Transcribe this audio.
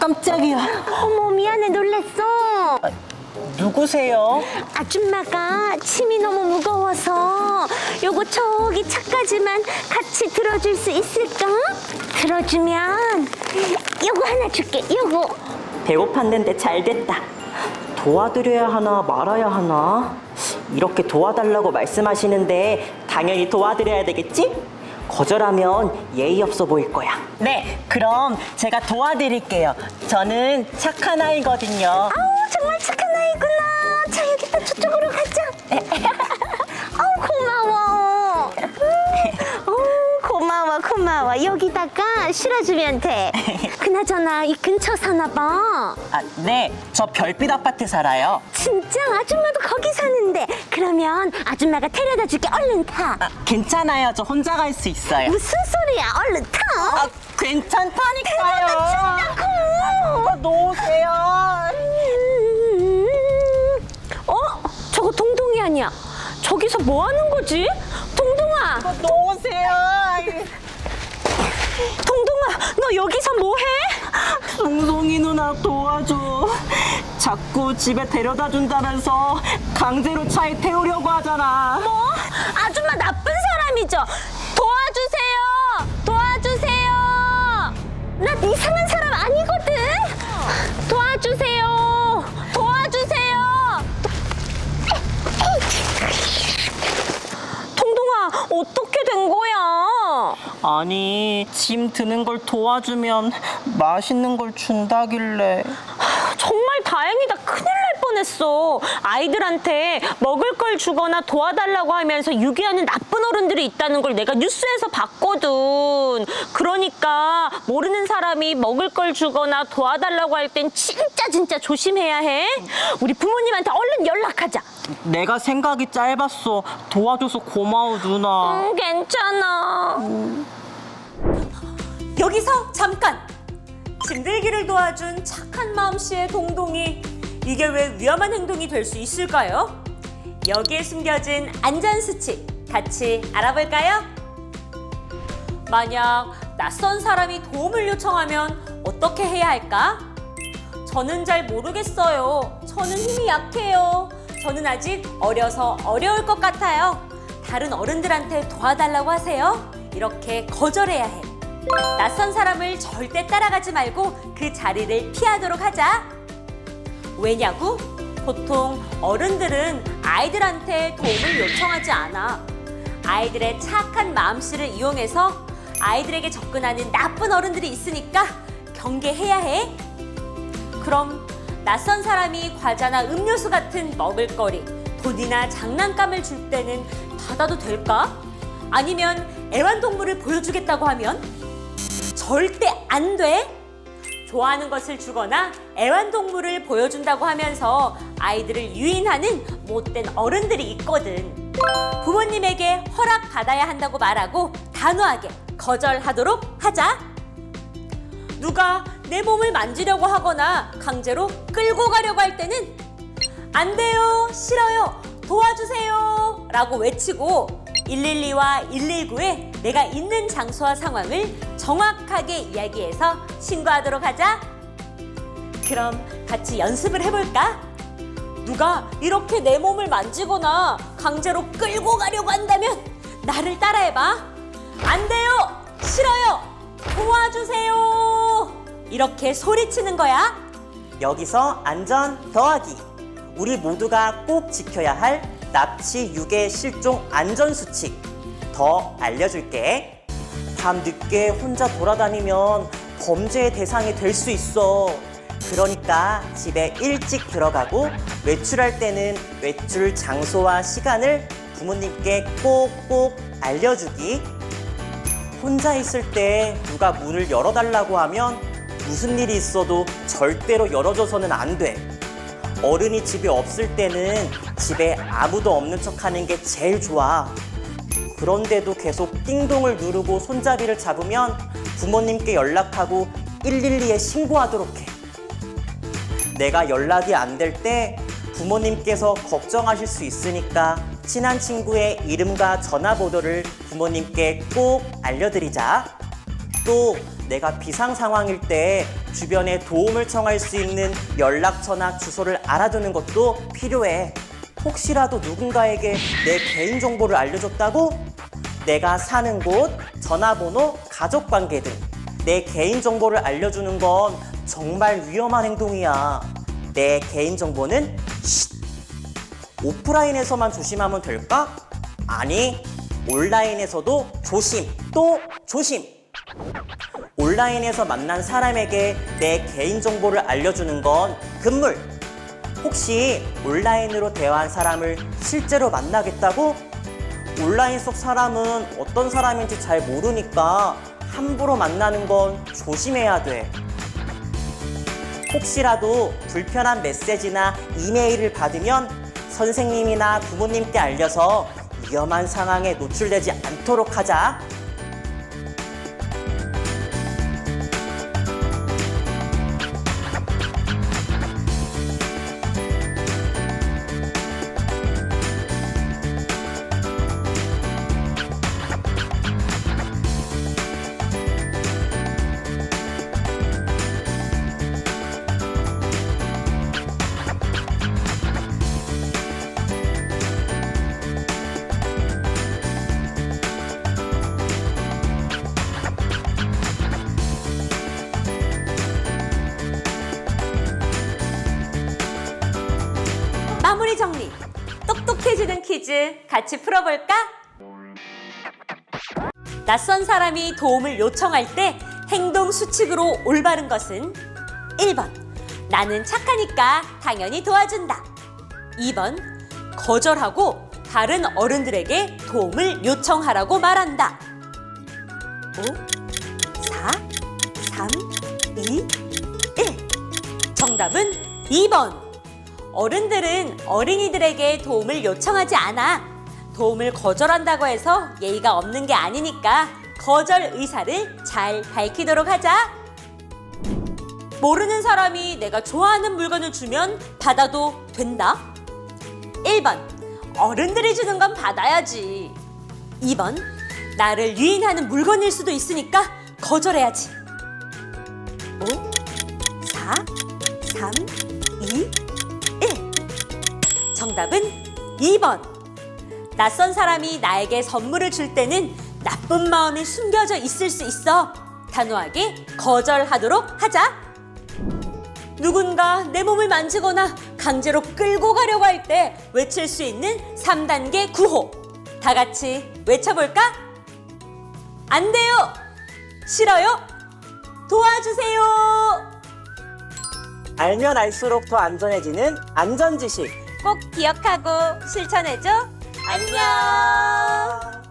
깜짝이야. 어머 미안해 놀랬어. 누구세요? 아줌마가 침이 너무 무거워서 요거 저기 차까지만 같이 들어줄 수 있을까? 들어주면 요거 하나 줄게 요거 배고팠는데 잘 됐다. 도와드려야 하나 말아야 하나? 이렇게 도와달라고 말씀하시는데 당연히 도와드려야 되겠지? 거절하면 예의 없어 보일 거야. 네, 그럼 제가 도와드릴게요. 저는 착한 아이거든요. 아우 정말 착한 아이구나 자 여기 다 저쪽으로 가자 고마워 여기다가 실어주면 돼 그나저나 이 근처 사나 봐 아, 네, 저 별빛 아파트 살아요. 진짜 아줌마도 거기 사는데 그러면 아줌마가 데려다 줄게 얼른 타 아, 괜찮아요. 저 혼자 갈 수 있어요. 무슨 소리야 얼른 타 아, 괜찮다니까요. 아, 놓으세요. 음. 어? 저거 동동이 아니야 저기서 뭐 하는 거지? 동동아 놓으세요. 동동아 너 여기서 뭐 해? 송송이 누나 도와줘. 자꾸 집에 데려다 준다면서 강제로 차에 태우려고 하잖아. 뭐? 아줌마 나쁜 사람이죠 도와주세요 도와주세요 난 이상한 사람 아니거든 도와주세요 아니, 짐 드는 걸 도와주면 맛있는 걸 준다길래. 정말 다행이다. 큰일 날 뻔했어. 아이들한테 먹을 걸 주거나 도와달라고 하면서 유기하는 나쁜 어른들이 있다는 걸 내가 뉴스에서 봤거든. 그러니까 모르는 사람이 먹을 걸 주거나 도와달라고 할 땐 진짜 진짜 조심해야 해. 우리 부모님한테 얼른 연락하자. 내가 생각이 짧았어. 도와줘서 고마워, 누나. 응, 괜찮아. 여기서 잠깐! 짐들기를 도와준 착한 마음씨의 동동이 이게 왜 위험한 행동이 될 수 있을까요? 여기에 숨겨진 안전수칙 같이 알아볼까요? 만약 낯선 사람이 도움을 요청하면 어떻게 해야 할까? 저는 잘 모르겠어요. 저는 힘이 약해요. 저는 아직 어려서 어려울 것 같아요. 다른 어른들한테 도와달라고 하세요. 이렇게 거절해야 해. 낯선 사람을 절대 따라가지 말고 그 자리를 피하도록 하자. 왜냐고? 보통 어른들은 아이들한테 도움을 요청하지 않아. 아이들의 착한 마음씨를 이용해서 아이들에게 접근하는 나쁜 어른들이 있으니까 경계해야 해. 그럼 낯선 사람이 과자나 음료수 같은 먹을거리, 돈이나 장난감을 줄 때는 받아도 될까? 아니면 애완동물을 보여주겠다고 하면? 절대 안 돼! 좋아하는 것을 주거나 애완동물을 보여준다고 하면서 아이들을 유인하는 못된 어른들이 있거든. 부모님에게 허락받아야 한다고 말하고 단호하게 거절하도록 하자. 누가 내 몸을 만지려고 하거나 강제로 끌고 가려고 할 때는 안 돼요, 싫어요, 도와주세요 라고 외치고 112와 119에 내가 있는 장소와 상황을 정확하게 이야기해서 신고하도록 하자. 그럼 같이 연습을 해볼까? 누가 이렇게 내 몸을 만지거나 강제로 끌고 가려고 한다면 나를 따라해봐. 안 돼요! 싫어요! 도와주세요! 이렇게 소리치는 거야. 여기서 안전 더하기. 우리 모두가 꼭 지켜야 할 납치, 유괴, 실종 안전 수칙. 더 알려줄게. 밤 늦게 혼자 돌아다니면 범죄의 대상이 될 수 있어. 그러니까 집에 일찍 들어가고 외출할 때는 외출 장소와 시간을 부모님께 꼭꼭 알려주기. 혼자 있을 때 누가 문을 열어달라고 하면 무슨 일이 있어도 절대로 열어줘서는 안 돼. 어른이 집에 없을 때는 집에 아무도 없는 척 하는 게 제일 좋아. 그런데도 계속 띵동을 누르고 손잡이를 잡으면 부모님께 연락하고 112에 신고하도록 해. 내가 연락이 안 될 때 부모님께서 걱정하실 수 있으니까 친한 친구의 이름과 전화번호를 부모님께 꼭 알려드리자. 또 내가 비상 상황일 때 주변에 도움을 청할 수 있는 연락처나 주소를 알아두는 것도 필요해. 혹시라도 누군가에게 내 개인 정보를 알려줬다고? 내가 사는 곳, 전화번호, 가족 관계 등 내 개인 정보를 알려주는 건 정말 위험한 행동이야. 내 개인 정보는 쉿. 오프라인에서만 조심하면 될까? 아니, 온라인에서도 조심, 또 조심. 온라인에서 만난 사람에게 내 개인정보를 알려주는 건 금물. 혹시 온라인으로 대화한 사람을 실제로 만나겠다고? 온라인 속 사람은 어떤 사람인지 잘 모르니까 함부로 만나는 건 조심해야 돼. 혹시라도 불편한 메시지나 이메일을 받으면 선생님이나 부모님께 알려서 위험한 상황에 노출되지 않도록 하자. 마무리 정리. 똑똑해지는 퀴즈 같이 풀어볼까? 낯선 사람이 도움을 요청할 때 행동 수칙으로 올바른 것은 1번. 나는 착하니까 당연히 도와준다. 2번. 거절하고 다른 어른들에게 도움을 요청하라고 말한다. 5, 4, 3, 2, 1. 정답은 2번. 어른들은 어린이들에게 도움을 요청하지 않아. 도움을 거절한다고 해서 예의가 없는 게 아니니까 거절 의사를 잘 밝히도록 하자. 모르는 사람이 내가 좋아하는 물건을 주면 받아도 된다. 1번. 어른들이 주는 건 받아야지. 2번. 나를 유인하는 물건일 수도 있으니까 거절해야지. 5, 4, 3, 2, 1. 정답은 2번. 낯선 사람이 나에게 선물을 줄 때는 나쁜 마음이 숨겨져 있을 수 있어. 단호하게 거절하도록 하자. 누군가 내 몸을 만지거나 강제로 끌고 가려고 할 때 외칠 수 있는 3단계 구호. 다 같이 외쳐볼까? 안 돼요! 싫어요? 도와주세요! 알면 알수록 더 안전해지는 안전지식. 꼭 기억하고 실천해줘. 안녕!